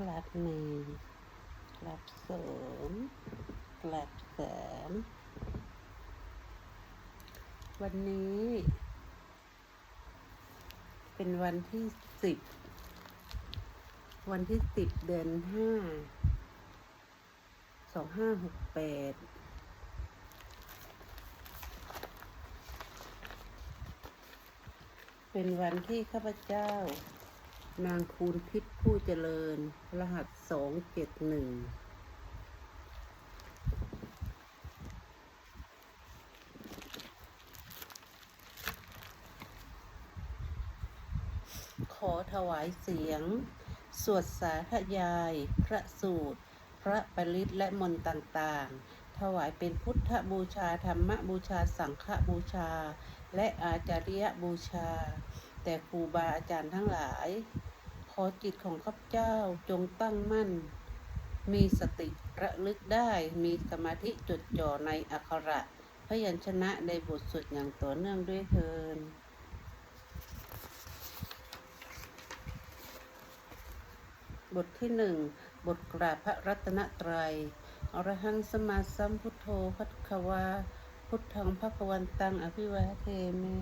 กลัดหนึ่งกลัดสองกลัดสามวันนี้ เป็นวันที่สิบวันที่สิบเดือนห้าสองห้าหกแปดเป็นวันที่ข้าพเจ้า นางคูณทิพย์ผู้เจริญ รหัสสองเจ็ดหนึ่งขอถวายเสียง สวดสาธยาย พระสูตร พระปริตและมนต์ต่างๆ ถวายเป็นพุทธบูชา ธรรมบูชา สังฆบูชา และอาจาริยบูชา แต่ครูบาอาจารย์ทั้งหลาย อจิตของข้าพเจ้าจงตั้งมั่น มีสติระลึกได้มีสมาธิจดจ่อในอักขระพยัญชนะในบทสวดอย่างต่อเนื่องด้วยเทินบทที่หนึ่งบทกราบพระรัตนตรัยอรหังสมาสัมพุทโธพัทควา พุทธังพระกวันตังอภิวาเทมิ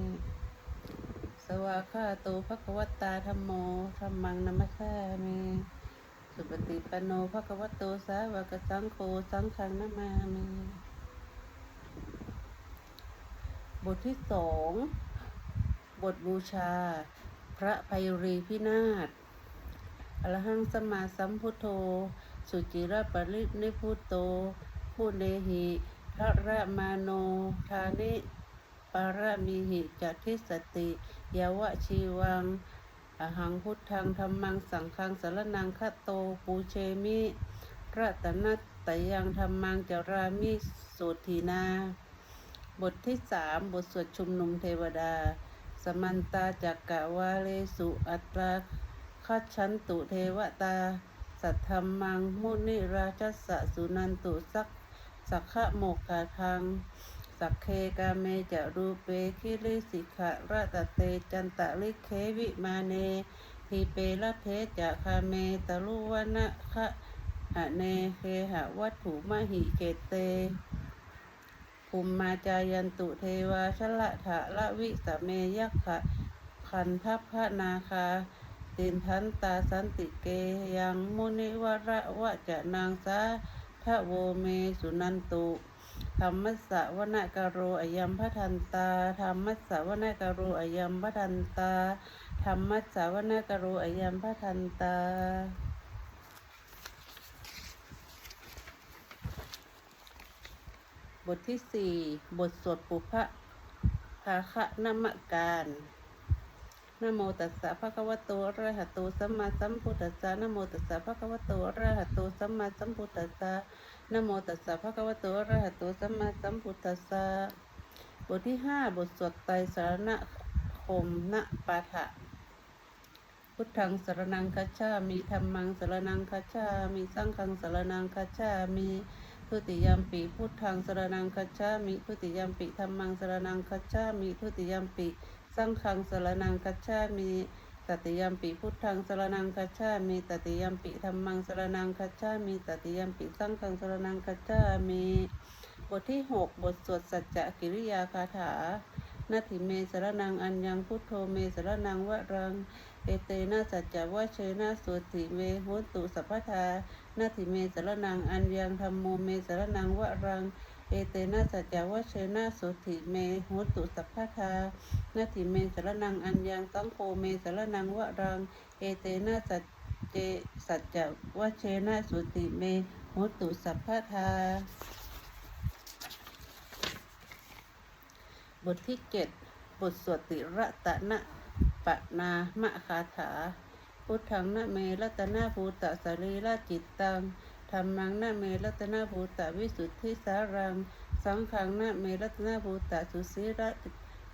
สวาคาโตภควตาธรรมโมธรรมังนัมสสามิสุปฏิปันโนภควโตสาวกสังโฆสังฆังนามามิบทที่สองบทบูชา พระภัยรีพินาศอรหังสมาสัมพุทโธ สุจิระปรินิพุโต ผู้เนหิพระระมาโน ทานิ ปารมีหิจัทิสติยาวะชีวังอหังพุทธังธรรมังสังฆังสารนังคโตปูเชมิรัตนัตตยังธรรมังจารามิสุทีนา บทที่สามบทสวดชุมนุมเทวดา สมันตาจักกะวาเลสุอัตราคัจฉันตุเทวตา สัทธรรมังมุนิราชสสะสุนันตุสักสักขะโมกขาทัง สักเคกาเมจะรูเปคิริสิกขะราตเตจันตะลิเควิมาเนทีเปละเทจะคาเมตะลุวนะคะหะเนเคหะวัตถุมหิเกเตภูมิมาจายันตุเทวาชละถะละวิสเมยักขะคันทัพพนาคาตินทันตาสันติเกยังมุนิวระวะจะนางสาทะโวเมสุนันตุ ธรรมัสสะวนกโรอยัมพทันตาธรรมัสสะวนกโรอยัมพทันตาธรรมัสสะวนกโรอยัมพทันตาบทที่สี่บทสวดปุพะภาคะนมการนโมตัสสะภะคะวะโตอะระหะโตสัมมาสัมพุทธัสสะนโมตัสสะภะคะวะโตอะระหะโตสัมมาสัมพุทธัสสะ นโมตัสสะภะคะวะโตอะระหะโตสัมมาสัมพุทธัสสะบทที่ห้าบทสวดไตรสารณคมณปาฐะพุทธังสารนังคัจฉามิธรรมังสารนังคัจฉามิสังฆังสารนังคัจฉามิทุติยมปิพุทธังสารนังคัจฉามิทุติยมปิธรรมังสารนังคัจฉามิทุติยมปิสังฆังสารนังคัจฉามิ ตติยมปิพุทธังสรนังคัจฉามิตติยมปิธรรมังสรนังคัจฉามิตติยมปิสังฆังสรนังคัจฉามิบทที่หกบทสวดสัจจะกิริยาคาถานาทิเมสรนังอัญญังพุทโธเมสรนังวะรัง เอเตนะสัจจะวะเชนะสุติเมโหตุสัพพทานาทิเมสรนังอัญญังธรรมโมเมสรนังวะรัง เอเตนะสัจจวชเชนะสุติเมโหตุสัพพทานาทิเมสรนังอัญญังสังโฆเมสรนังวะรัง เอเตนะสัจเจสัจจวชเชนะสุติเมโหตุสัพพทาบทที่เจ็ดบทสวดติระตะนะปะนามะคาถา พุทธังนะเมรัตนาภูตะสรีระจิตตัง ธรรมังนะเมรัตนาภูตะวิสุทธิสารัง สังขังนะเมรัตนาภูตะสุสีระ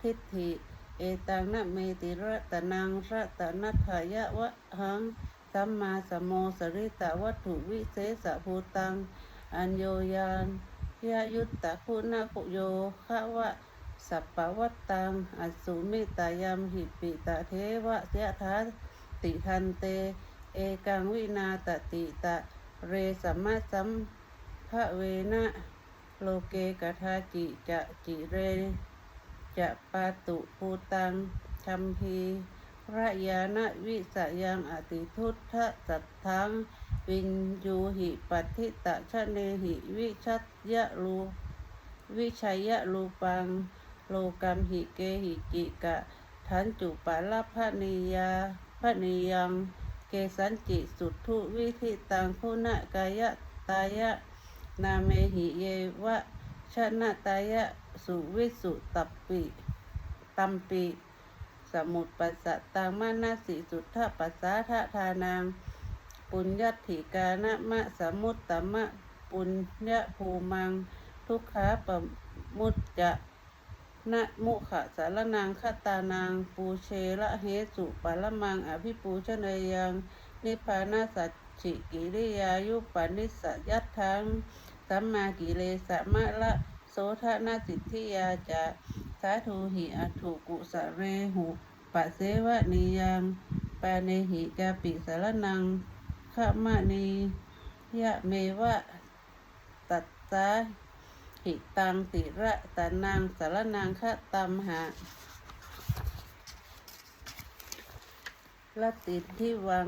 ทิฏฐิ เอตังนะเมติระตนังระตนัทายะวะหัง สัมมาสมโมสริตะวัตถุวิเศษภูตัง อัญโยยานยายุตตะคุณาคุโยคะวะสัพพวัตตังอสุมิตายามหิปิตะเทวะยะทาติทันเต เอกังวินาตติตะ เรสัมมาสัมภะเวนะโลเกกทาจิจะจิเร จะปาตุปูตังคัมพีพระยานวิสยังอติทุตทะสัทธังวินยูหิปัติตะชะเนหิวิชัตยะรูวิชัยยะรูปัง โลกัมหิเกหิจิกะ ทันจุปะละพนิยาพนิยัง สันจิสุทธุวิธิตังคุณกายะตายะนาเมหิเยวะชนะตายะสุวิสุตัปปิตัมปิสมุตปัสสะตังมานาสิสุทธปัสสาทะทานังปุญญติกานะมะสมุตตมะปุญญภูมัง ทุกขาปมุจจะ นะมุขะสารนังคตานาง ปูเชละเหสุปะละมังอภิปูชนยยัง นิพพานาสัจฉิกิริยายุปนิสสยัตถังสัมมากิเลสะมะละโสทนาสิทธิยาจะสาธุหิอัตุกุสะเรหุปะเสวะนิยังปาเนหิกาปิสารนังขะมะนียะเมวะตัสสา หิตังติระตานังสารนังคะตัมหะละติที่วัง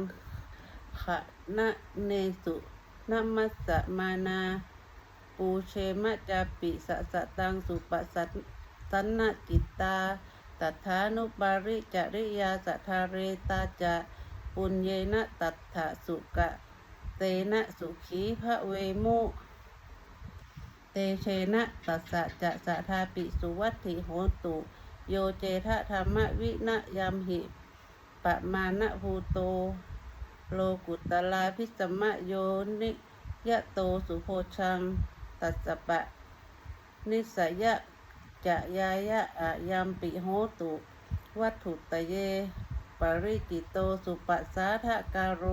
ขะนะเนสุนัมมัสสะมานาปูเชมะจาปิสะสะตังสุปสัตสันนจิตตาตัทานุปาริจริยาสัทธาเรตาจะปุญเยนะตัทธสุกะเตนะสุขีพระเวมุ ตเชนะตัสสะจะสะทาปิสุวัตถิโหตุ โยเจทะธรรมวินะยามหิปะมานะภูโต โลกุตลาพิสมะโยนิยะโตสุโพชัง ตัสสะปะ นิสยะจะยายะอะยามปิโหตุ วัตถุตะเย ปริจิตโตสุปัสสาทะการโร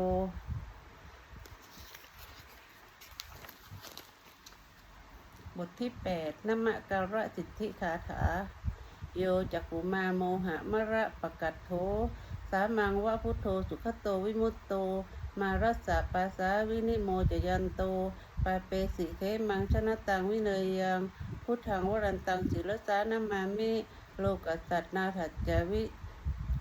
บทที่8นมะการะสิทธิคาถา โยจักุมาโมหะมะระปะกัตโท สามังวะพุทโธสุขโตวิมุตโต มารัสสะปาสาวินิโมจยันโตปาเปสิเขมังชนะตังวิเนยยัง พุทธังวรันตังศิลสานามามิโลกัสสัตนาถัจจวิ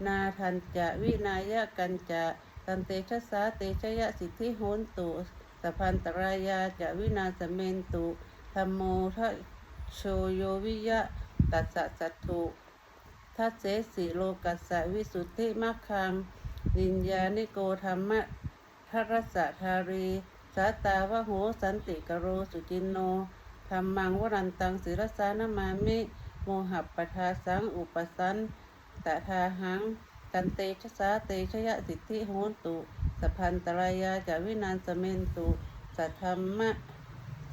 นาทันจะวินายะกันจะตันเตชะสาเตชะยะสิทธิโหนตุ สพันตรายาจะวินาสเมนตุ ธรรมโมทะโชโยวิยะตัสสะสัตถุทัเสสิโลกัสสะวิสุทธิมัคคังนิญญานิโกธรรมะทรสะทารีสาตาวะโหสันติกโรสุจินโนธรรมังวรันตังศิรสานามามิ โมหัปปทาสังอุปสันตะทาหังตันเตชะสาเตชยะสิทธิโหนตุ สัพันตรายาจะวินานสเมนตุ สัทธรรมะ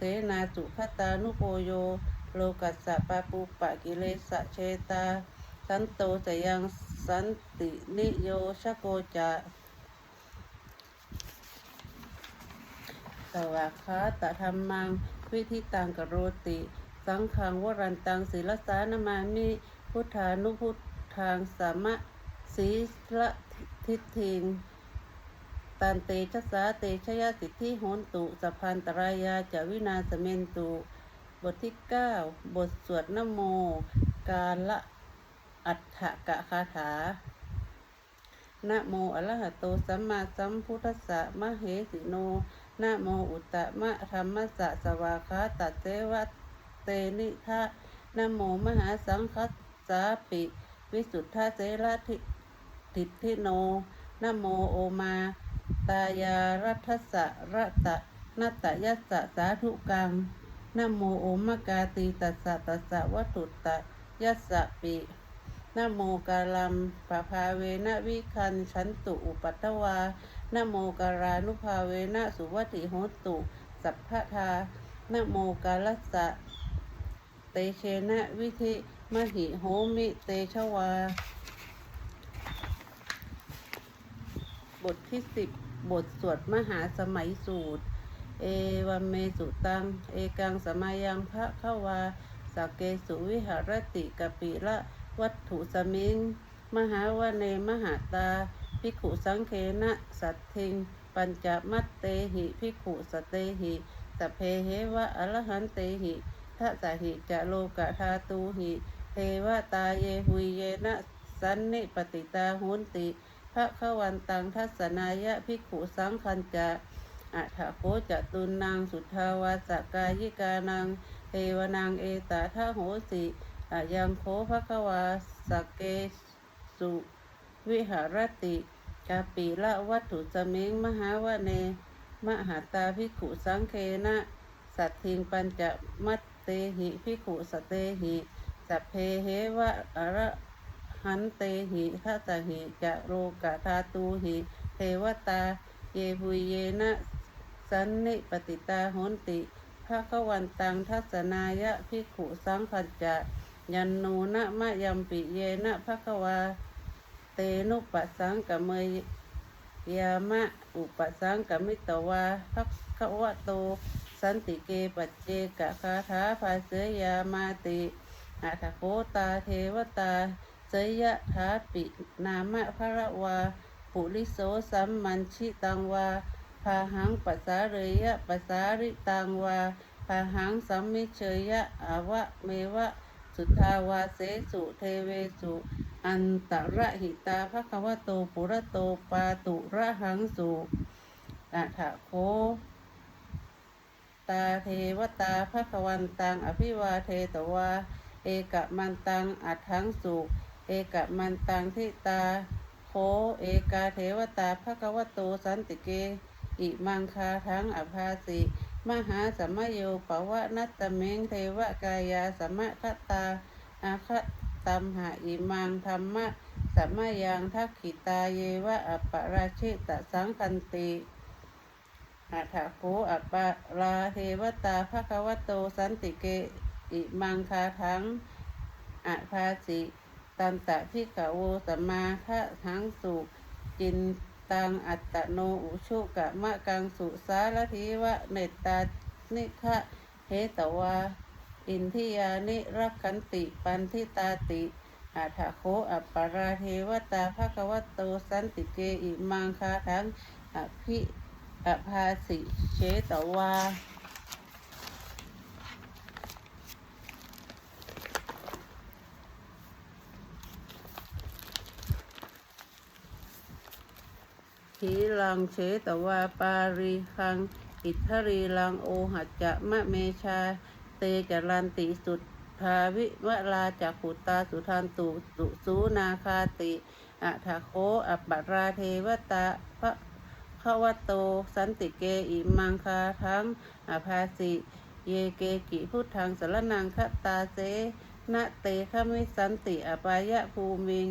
เสนาสุขตานุโปโย โลกัสสะปาปุปะกิเลสะเชตา สันโตสยังสันตินิโยชโกจะสวากขาตธรรมัง วิธิตังกโรติ สังขังวรันตังศิลสานามามิพุทธานุพุทธังสามะสีละทิฏฐิง ตันเตชะสาเตชยสิทธิโหนตุสัพพันตรายาจะวินาสเมนตุ บทที่ 9 บทสวดนโม กาละอัฏฐกะคาถานะโมอะระหะโตสัมมาสัมพุทธัสสะมะเหสิโนนะโมอุตตมะธรรมัสสะสวาคาตัดเตวะเตนิทะนะโมมหาสังคัสสาปิ วิสุทธาเสระทิทิโนนะโมโอมา ตายารัทสะระตะนัตยัสสะสาธุกังนโมโอมกาตีตัสสะตัสสะวัตถุตะยัสสะปินโมกาลัมปะภาเวนะวิคันชันตุอุปัตวานโมการานุภาเวนะสุวัติโหตุ สัพพทานโมกาลัสสะเตเชนะวิธิมหิโหมิเตชวา บทที่สิบบทสวดมหาสมัยสูตร เอวัมเมสุตัง เอกังสมายังพระเข้าวาสักเกสุวิหารติกปิละวัตถุสมิง มหาวเนมหาตาภิกขุสังเคนะสัตทิง ปัญจมัตเตหิภิกขุสเตหิสเพเหวะอรหันเตหิทัสหิจะโลกะธาตูหิเทวตาเยหุยเยนะสันนิปติตาหุนติะขวันตังทัศนายะภิกขุสังคัญจะอัฏฐโคจะตุนนางสุทธาวาสกายิกานังเทวนางเอตาทะโหสิอะยังโคภควาสเกสุวิหารติกาปีละวัตถุสมิงมหาวะเน มหาตาภิกขุสังเคนะ สัตทิงปัญจมัตเตหิภิกขุสเตหิสัพเพเหวะอระ หันเตหิทัสหิจะโรกะธาตูหิเทวตา เยบุยเยนะสันนิปติตาโหนติภะคะวันตังทัศนายะภิขุสังคัจจะยันนูนะมะยัมปิเยนะภะคะวา เตนุปัสสังกะเมยยามะอุปสังกะมิตวาภักขวะโต สันติเกปัจเจกะคาถาภาเสยามาติอัตโคตาเทวตา เสยะถาปิ นามะพระวา ปุริโสสัมมันชิตังวาพาหังปัสสาเรยะปัสสาริตังวาพาหังสัมมิเชยะอาวะเมวะ สุทาวาเสสุเทเวสุ อันตระหิตาภควโตปุระโตปาตุระหังสุอัฏฐโคตาเทวตาภควันตังอภิวาเทตวา เอกมันตังอัฏฐังสุ เอกมันตังทิตา โคเอกาเทวตาภควโตสันติเก อิมังคาทั้งอภาสิมหาสัมมโยปวะนัตตเมงเทวกายาสมมคตาอาคตัมหะอิมังธรรมะสมมายังทักขิตาเยวะอปราชิตสังคันติอัฏฐโคอปปราเทวตาภควโตสันติเกอิมังคาทังอภาสิ ตันตะพิกโวสัมมาคะทังสุจินตังอัตตโนอุชุกะมะกังสุสารทิวะเนตตานิคะเหตวา อินทิยานิรักขันติปันทิตาติอาถาโคอัปปาราเทวตาภะคะวะโตสันติเกอิมังคาทังอภิอภาสิเชตวา ทีลังเชตวาปารีคัง อิทธรีลังโอหัจจะมะเมชา เตจรันติสุดภาวิวลาจากขุตาสุทันตุสุสูนาคาติอัฏฐโคอัปปาราเทวตาพระขวโต สันติเกอิมังคาทั้งอภาสิ เยเกกิพุทธังสรนังคตาเสนะเตขมิสันติอปายะภูมิง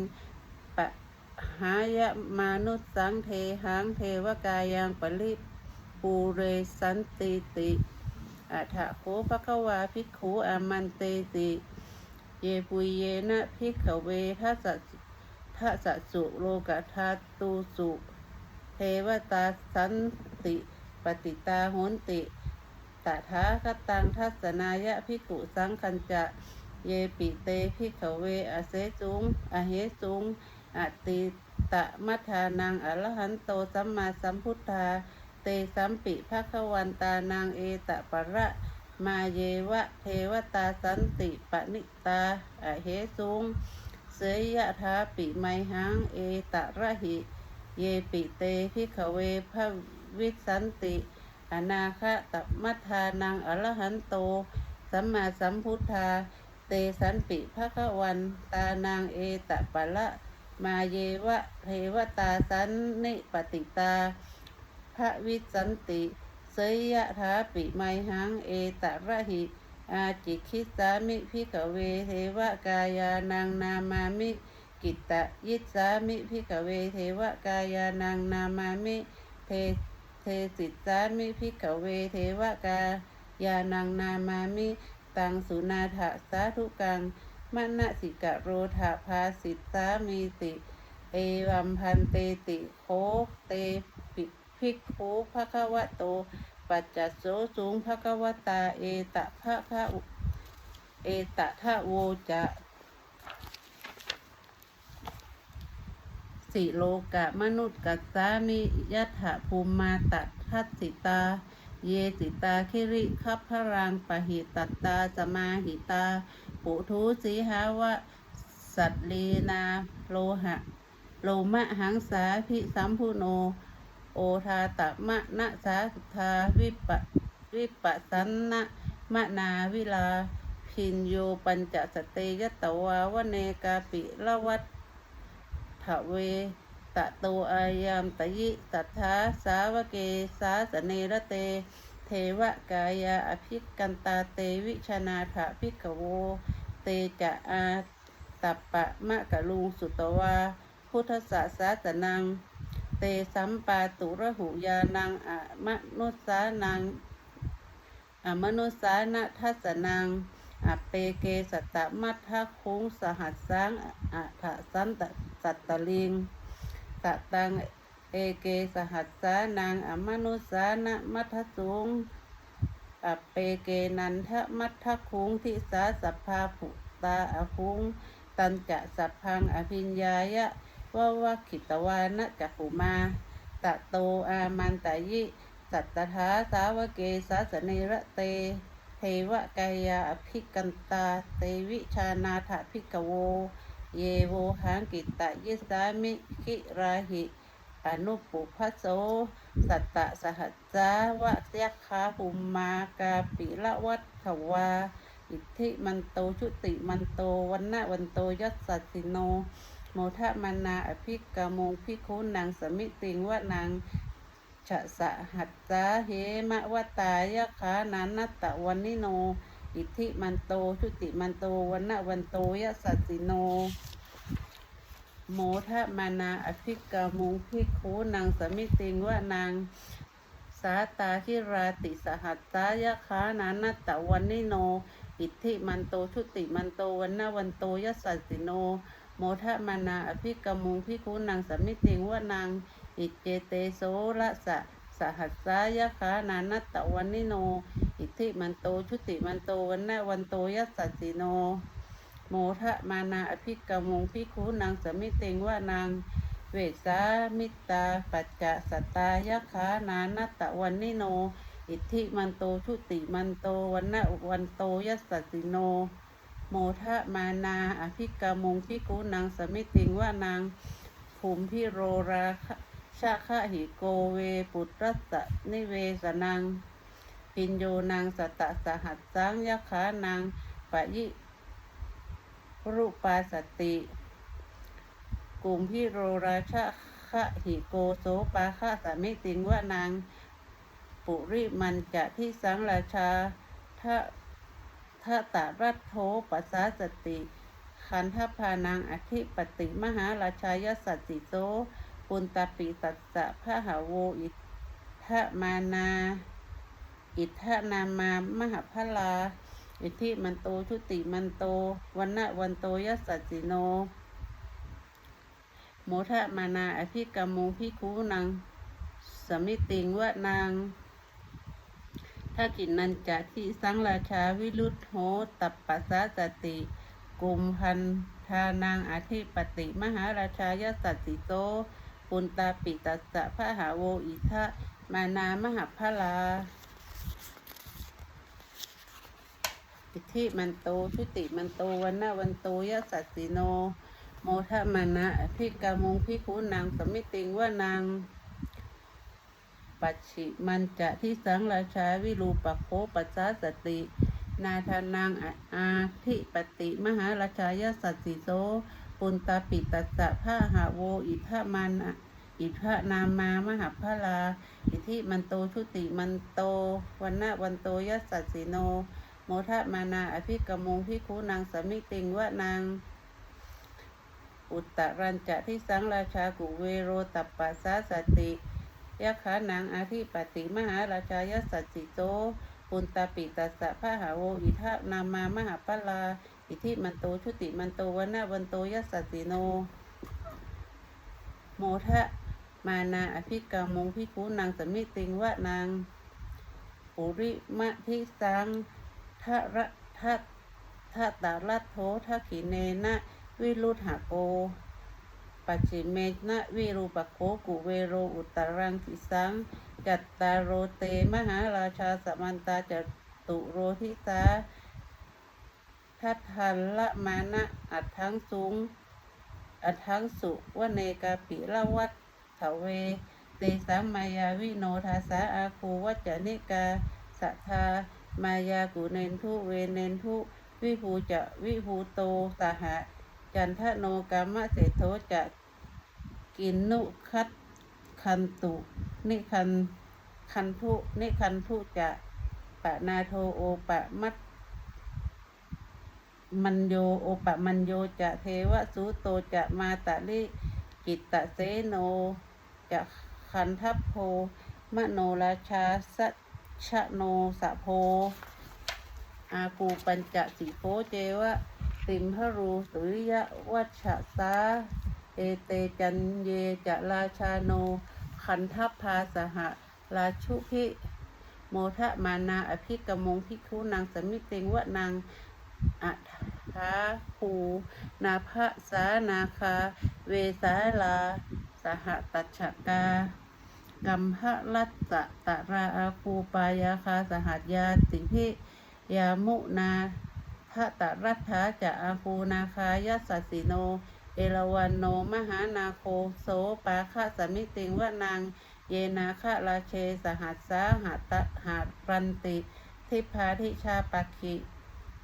หายะมานุสสังเทหังเทวกายังปริปูเรสันติติอัฐโคภควาภิกขุอามันเตติ เยปุเยนะภิกขเวทัสสะทัสสะสุโลกธาตูสุเทวตาสันติปฏิตาโหนติตถาคตังทัศนายะภิกขุสังคัญจะ เยปิเตภิกขเวอเสจุง อเหจุง อติตะมัทานังอรหันโตสัมมาสัมพุทธา เตสัมปิภะควันตานางเอตะปะระมาเยวะเทวตาสันติปนิตาอเหสุงเสยยะทาปิไมหังเอตะระหิ เยปิเตพิขเวพระวิสันติ อนาคตมัทานังอรหันโต สัมมาสัมพุทธา เตสันปิภะควันตานางเอตะปะละ มาเยวะเทวตาสันนิปติตา พระวิสันติ เสยยะถาปิไมหังเอตะระหิ อาจิคิสามิพิกเวเทวกายานังนามามิกิตตะยิสามิพิกเวเทวกายานังนามามิเทเทสิสามิพิกเวเทวกายานังนามามิ ตังสุนาถะสาธุกัง มณสิกะโรธาภาสิตสามีติ เอวัมพันเตติโคเตปิภิกขุภะคะวะโต ปัจจโสสูงภะคะวตา เอตะภะคะเอตะทะโวจะสิโลกะมนุษย์กัสามิยัตถภูมิมาตัทัสสิตา เยสิตาคิริคัพพรังปะหิตัตตาสมาหิตา ปุทุสีหาวะสัตลีนาโลหะ โลมะหังสาพิสัมพุโน โอทาตะมะนะสาสุทาวิปะวิปัสสันนะมะนาวิลาพินโยปัญจสเตยตวาวเนกาปิละวัตถเวตะโตอายามตยิสัทธาสาวเกสาสเนระเต เทวกายาอภิกันตาเตวิชนาถาภิกขโว เตจะอาตัปปะมะกะลุงสุตวา พุทธศาสาสนัง เตสัมปาตุระหุยานังอะมะนุสานังอะมนุสานะทัสนังอะเปเกสัตตมัทธคุงสหัสสังอะทะสันตสัตตลิงตะตัง เอเกสหัสสานังอมนุสานะมัทสุงอเปเกนันทมัทคุงทิสาสัพพาภุตาอคุงตันจะสัพพังอภิญญายะวะวะขิตวานะจักุมาตะโตอามันตายิสัตตถาสาวเกสาสเนระเต เทวกายาอภิกันตาเตวิชานาถภิกโว เยโวหังกิตะยิสามิคิราหิ อนุปุพโสสัตตะสหัสสาวะเสียคาภูมมากาปิละวัตถวา อิทธิมันโตชุติมันโตวันนะวันโตยัสสัสิโน โมทะมานาอภิกามงพิคุนางสมิติงวะนางฉะสหัสสาเหมะวตายะขานันนัตตะวันนิโน อิทธิมันโตชุติมันโตวันนะวันโตยัสสัสิโน โมทะมานาอภิกามุงพิคูนางสมิติงว่านางสาตาคิราติสหัสสายะคานานัตตะวันนิโน อิทธิมันโตชุติมันโตวันนาวันโตยัสสัสสิโน โมทะมานาอภิกามุงพิคูนางสมิติงว่านางอิเจเตโสละสะสหัสสายะคานานัตตะวันนิโน อิทธิมันโตชุติมันโตวันนาวันโตยัสสัสสิโน โมทะมานาอภิกมงพิคูนางสมิเตงว่านางเวสามิตา ปัจจะสตายะขานานัตตะวันนิโน อิทธิมันโตชุติมันโตวันนะวันโตยัสสสสิโน โมทะมานาอภิกมงพิคูนางสมิติงว่านางภูมิพิโรราคะชาคะหิโกเวปุตรัสะนิเวสนังปิญโยนางสตตะสหัสสังยะขานางปะยิ รูปาสติกลุ่มพิโรราชะคะหิโกโสปาคะสามิติงว่านาง ปุริมันจะที่สังราชาทะทะตารัตโทปัสสาสติ คันทพานางอธิปติมหาราชายสัตติโตปุนตปิตัสสะพระหาโวอิทะมานา อิทะนามามหาพลา อิทธิมันโตชุติมันโตวันนะวันโตยัสสัสสิโน โมทะมานาอภิกรรมุพิคูนางสมิติงวะนางถ้ากินนันจะที่สังราชาวิรุธโหตัปปัสสาสติกุมพันธานางอาธิปติ มหาราชายสัตสิโตปุนตาปิตัสสะพระหาโวอิทะ มานามหาพลา อิทธิมันโตชุติมันโตวันนะวันโตยัสสัสสิโน โมทะมานะอภิกามงพิคูนางสมิติงว่านางปัจฉิมันจะที่สังราชาวิรูปโคปัสสาสติ นาธานางอาทิปติมหาราชายสัสสิโสปุนตาปิตัสสะพระหาโวอิทะมันอิทะนามามหาพลา อิทิมันโตชุติมันโตวันนะวันโตยสสัสสิโน โมทะมานาอภิกมงพิคูนางสมิติงวะนาง อุตตรัญจะที่สังราชากุเวโรตัปปัสสาสติยะขานางอาทิปติมหาราชายสัสสิโตปุนตาปิตัสสะพระหาโวอิทะนามามหาปลา อิทิมันโตชุติมันโตวนนะวันโตยัสสสสิโน โมทะมานาอภิกามงพิคูนางสมิติงวะนาง ปุริมะทิสัง ระทะทะตาลัทโททะขีเนนะวิรุธหโกปัจิเมนะวิรูปโคกุเวโรอุตรังคิสังจัตตาโรเตมหาราชาสมันตาจตุโรทิตาทัทันละมานะอัดทั้งสูงอัดทั้งสุวเนกาปิละวัตถเว เตสัมมายาวิโนทาสาอาคูวัจจนิกาสัทธา มายากุเนนทุเวเนนทุวิภูจะวิภูโตสหะ จันทโนกามะเสโทจะกินนุคัตคันตุ นิคันคันทุนิคันทุจะปะนาโทโอปะมัตมันโยโอปะมันโยจะเทวสุโตจะมาตะลิกิตตะเสโนจะคันทัพโพมโนราชาสั ชะโนสะโพ อาคูปัญจสีโพเจวะติมพรูสุริยวัชสาเอเตจันเยจะราชาโน คันทัพพาสหะราชุพิโมทะมานาอภิกมงพิคุนางสมิติงวะนางอัฏฐาภูนาภะสานาคา เวสาลา สหตัชกา กัมภะรัตตะตะราอาคูปายาคาสหัสยาติพิยามุนาทะตะรัฐาจะอาคูนาคายัสสิโน เอราวันโนมหานาโคโสปาคะสมิติงวะนางเยนาคะราเชสหัสสาหัตตะหารันติ ทิพาทิชาปักขิ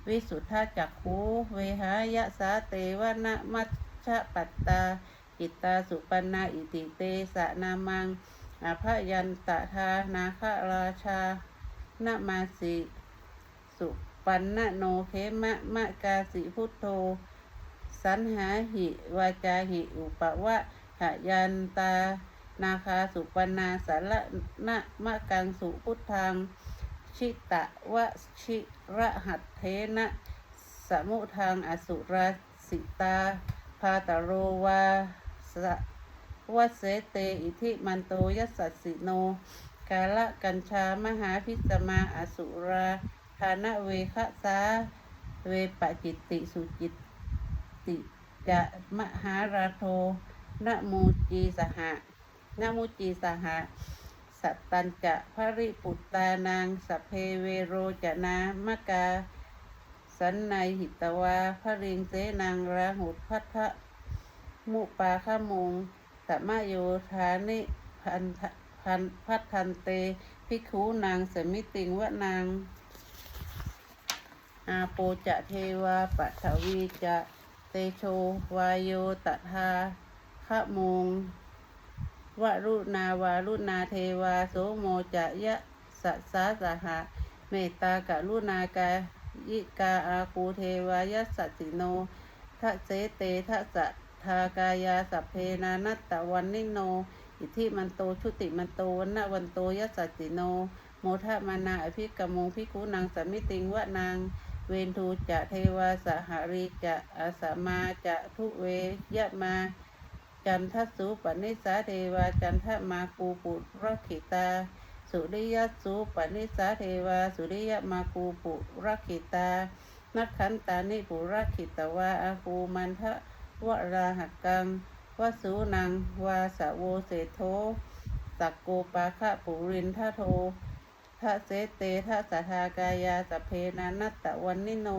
วิสุทธาจักขูเวหายะสาเตวนะมัชชะปัตตาจิตตาสุปันนาอิติเตสะนามัง อภยันตทานาคราชานามาสิสุปันนโนเคมะมะกาสิพุทโธ สันหาหิวาจาหิอุปวะหยันตา นาคาสุปนาสารนะมะกังสุพุทธัง ชิตะวะชิระหัตเทนะสมุทางอสุราสิตา พาตโรวาส วะเสเตอิทิมันโตยัสสสิโน กาละกัญชามหาพิสมาอสุราธานเวคะสาเวปะจิตติสุจิตติจะมหาราโทนะมูจีสหะนะมูจีสหะ สัตตัญจะภริปุตตานางสเพเวโรจนามกา สันในหิตวาพริงเสนางราหุพัทธะมุปาขมง สัมมาโยธานิพันพันพัทันเตภิกขูนางสมิติงวะนาง อาโปจะเทวาปัทวีจะเตโชวายโยตถาขะมงวรุณาวารุณาเทวาโสโมจะยะสัสสาสหะเมตตากะรุณากายิกาอาคูเทวายสสสิโนทะเสเตทะสะ ทากายาสัพเพนานัตตะวันนิโน อิทิมันโตชุติมันโตวันนวันโตยัสสสิโน โมทะมานาอภิกมงพิคุนางสมิติงวะนางเวนทูจะเทวาสหริจะอาสมาจะทุเวยะมาจันทสุปนิสาเทวาจันทมาคูปุรขิตา สุริยสุปนิสาเทวาสุริยมาคูปุรขิตา นักขันตานิปุรขิตวาอาคูมันทะ วราหกังวสูนัง วาสโวเสโทสักโกปาคะปุรินทะโททะเสเตทะสทากายาสเพนานัตตะวันนิโน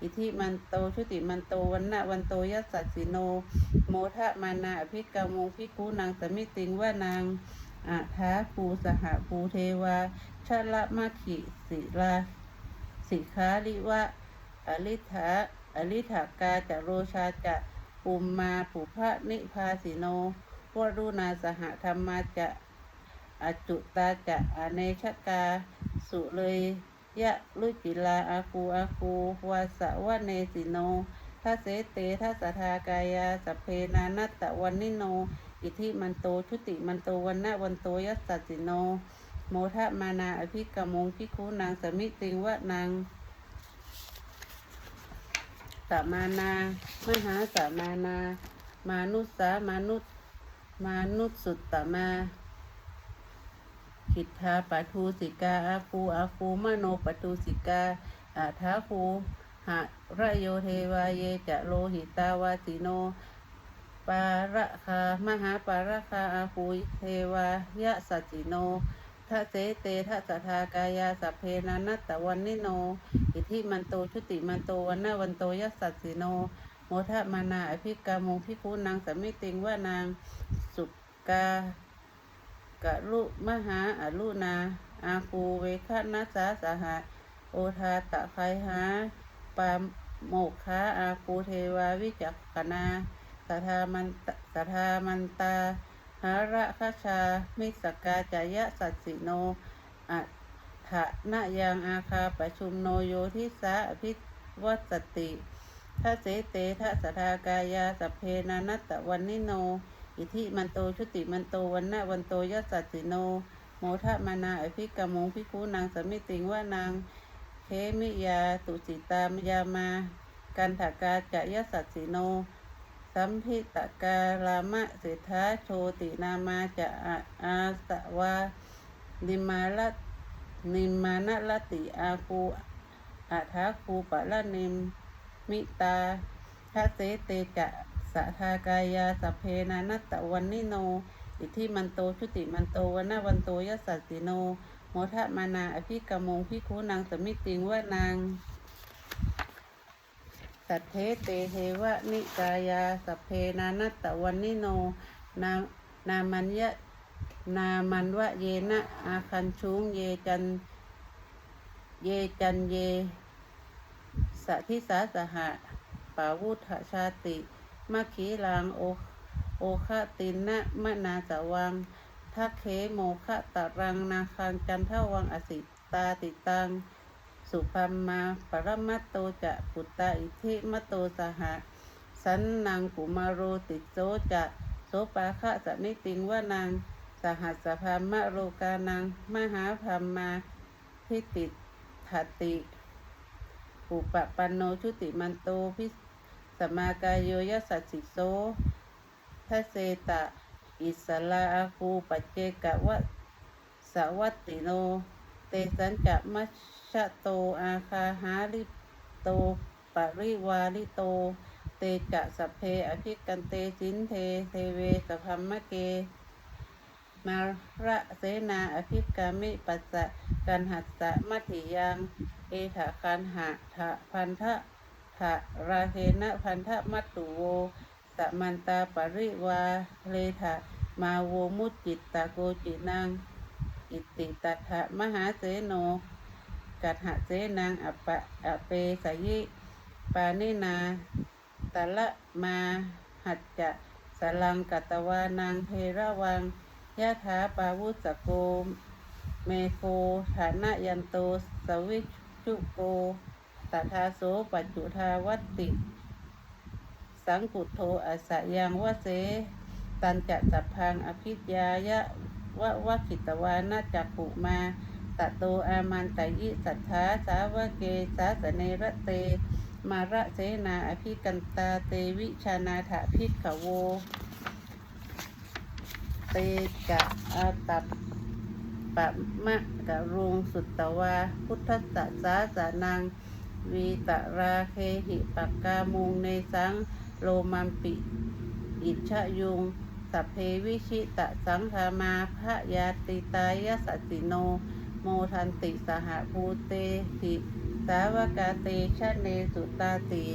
อิทิมันโตชุติมันโตวันนะวันโตยัสสสิโน โมทะมานาอภิกามงพิคูนางสมิติงว่านางอาทาภูสหภูเทวาชะละมะขิสิลาสิขาลิวะอลิธาอลิธากาจะโรชาจะ ปุมมาปุพะนิพาสิโนวรุณาสหธรรมาจะอจุตาจะอเนชกา สุเลยยะลุจิลาอาคูอาคูวาสะวะเนสิโนทาเสเตทาสทากายาสพเพนานัตตะวันนิโน อิทิมันโตชุติมันโตวันนะวันโตยัสสสิโน โมทะมานาอภิกมงพิคูนางสมิติงวะนาง สมานา มหาสมานา มานุสามานุษมานุษสุตตมาขิทธาปัทูสิกาอาคูอาคูมโนปัทูสิกาอาทาคูหะระโยเทวาเยจะโลหิตาวาสิโน ปาระคามหาปาระคาอาภูเทวายะสัจิโน ทะเสเตทะสทากายาสัพเพนานัตตวันนิโน อิทิมันโตชุติมันโตวันนาวันโตยัสสัสิโน โมทะมานาอภิกามงพิคูนางสมิติงว่านางสุกากะลุมหาอลุนา อาคูเวคะนัสสาสหะโอทาตะไคหาปาโมกขาอาคูเทวาวิจักขณาสัทธามันตสัทธามันตา หาระคชา มิสกาจายะสัตสิโนอัฏฐะนะยังอาคาประชุมโนโยทิสาอภิวัตติทะเสเตทะสทากายาสัพเพนานัตตวันนิโน อิทิมันโตชุติมันโตวันนะวันโตยัสสัตสิโน โมทะมานาอภิกามงพิคูนางสมิติงว่านางเคมิยาตุสิตามยามา กันถากาจะยสัตสิโน สัมพิตการามะเศรษฐาโชตินามาจะอาสวานิมาลนิมานลติอาคูอาทาคูปะละนิมมิตาทะเสเตจะสะทากายาสเพนานัตตวันนิโน อิทิมันโตชุติมันโตวนาวันโตยัสสัสสิโน โมทะมานาอภิกมงพิคูนางสมิติงว่านาง สัทเทเตเทวะนิกายาสัพเพนานัตตวันนิโน นานามันยะนามันวะเยนะอาคันชุงเยจันเยจันเยสัทิสาสหะปาวุธชาติมัคคีลางโอโอคะตินนะมะนาสวังทักเคโมคะตะรังนาคังจันทวังอสิตาติตัง สุพัมมาปรมัตโตจะปุตตาอิทิมโตสหะ สันนางกุมาโรติโสจะโสปาคะสมิติงว่านางสหัสสพามะโรกานัง มหาพรมมาทิติถติปุปะปันโนชุติมันโตพิสมากายโยยสัสสิโสทเสตะ อิสลาอาคูปัจเจกะวะสวัตติโน เตสัญจะมัชโตอาคาหาริโตปริวาริโต เตจะสพเพอภิกันเตสินเทเทเวสพัมมะเก มาระเสนาอภิกามิปัสสะกันหัสสะมัถิยังเอถะคันหะทะพันทะทะราเทนะพันทะมัตตุโวสะมันตาปริวาเลทะมาโวมุจิตตะโกจินัง อิติตัถะมหาเสโน กัตหะเสนังอปะอเปสยิ ปานินาตะละมาหัจจะสลังกัตวานังเทระวังยะถาปาวุสโกเมโคฐานะยันโตสวิชุโกตถาโสปัจจุทาวัติ สังกุโทอาสะยังวะเส ตันจะสัพพังอภิญญายะ วะวะขิตวานาจักปุมาตะโตอามันตยิสัทธาสาวะเกสาสเนระเต มาระเสนาอภิกันตาเตวิชานาถาพิกขโว เตจะอาตัปปะมะกะรุงสุตตวา พุทธสสะสาสานังวีตราเคหิปักกามุงในสังโลมัมปิ อิชะยุง สัพเพวิชิตะสังธามาพระยาติตายสัสสิโน โมทันติสหภูเตหิสาวกาเตชะเนสุตาติ